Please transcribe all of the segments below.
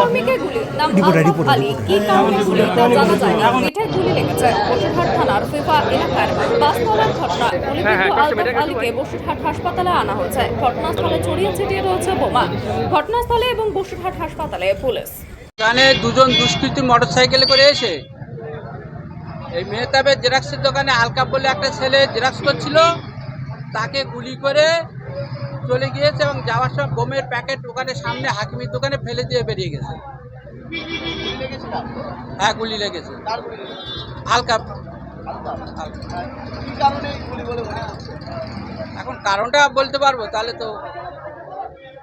কর্মীকে গুলি নাম রিপোর্টার, আলী। কি কারণে গুলি তা জানা যায়নি? পিঠে গুলি লেগেছে বসিরহাট থানার ফিফা এলাকার বাসতলার ঘটনা। গুলিবিদ্ধ আলতাফ আলীকে বসিরহাট হাসপাতালে আনা হয়েছে। ঘটনাস্থলে ছড়িয়ে ছিটিয়ে রয়েছে বোমা। ঘটনাস্থলে এবং বসিরহাট হাসপাতালে পুলিশ। এখানে দুজন দুষ্কৃতী মোটরসাইকেলে করে এসে এই মেহতাবের জেরক্সের দোকানে আলকাপ বলে একটা ছেলে জেরক্স করছিল তাকে গুলি করে চলে গিয়েছে এবং যাওয়ার সময় বোমের প্যাকেট ওখানে সামনে হাকিমির দোকানে ফেলে দিয়ে বেরিয়ে গেছে। হ্যাঁ গুলি লেগেছে। আলকাপ এখন কারণটা বলতে পারব তাহলে তো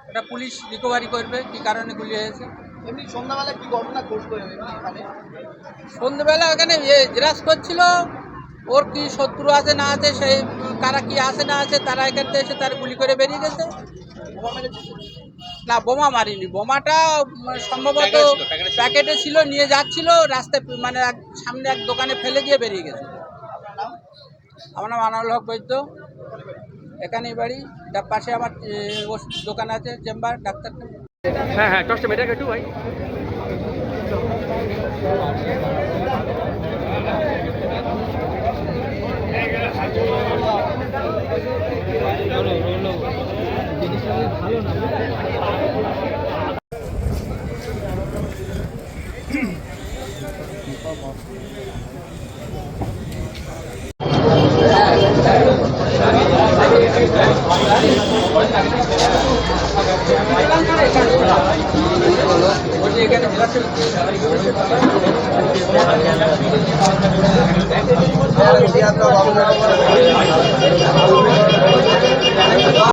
এটা পুলিশ রিকভারি করবে কি কারণে গুলি হয়েছে। এমনি সন্ধ্যাবেলা কি ঘটনা সন্ধ্যেবেলা ওখানে জেরাস করছিল ওর কি শত্রু আছে না আছে সেই কারা কি আছে না আছে তারা এখান থেকে এসে তার গুলি করে বেরিয়ে গেছে। না বোমা মারিনি। বোমাটা সম্ভবত প্যাকেটে ছিল নিয়ে যাচ্ছিল রাস্তায় মানে এক- সামনে এক দোকানে ফেলে গিয়ে বেরিয়ে গেছে। আমার নাম আনাউল হক বৈদ্য। এখানেই বাড়ি। তার পাশে আমার ওষুধ দোকান আছে চেম্বার ডাক্তার। হ্যাঁ হ্যাঁ মেটাকে একটু ভাই। বলছি এখানে জেরক্সের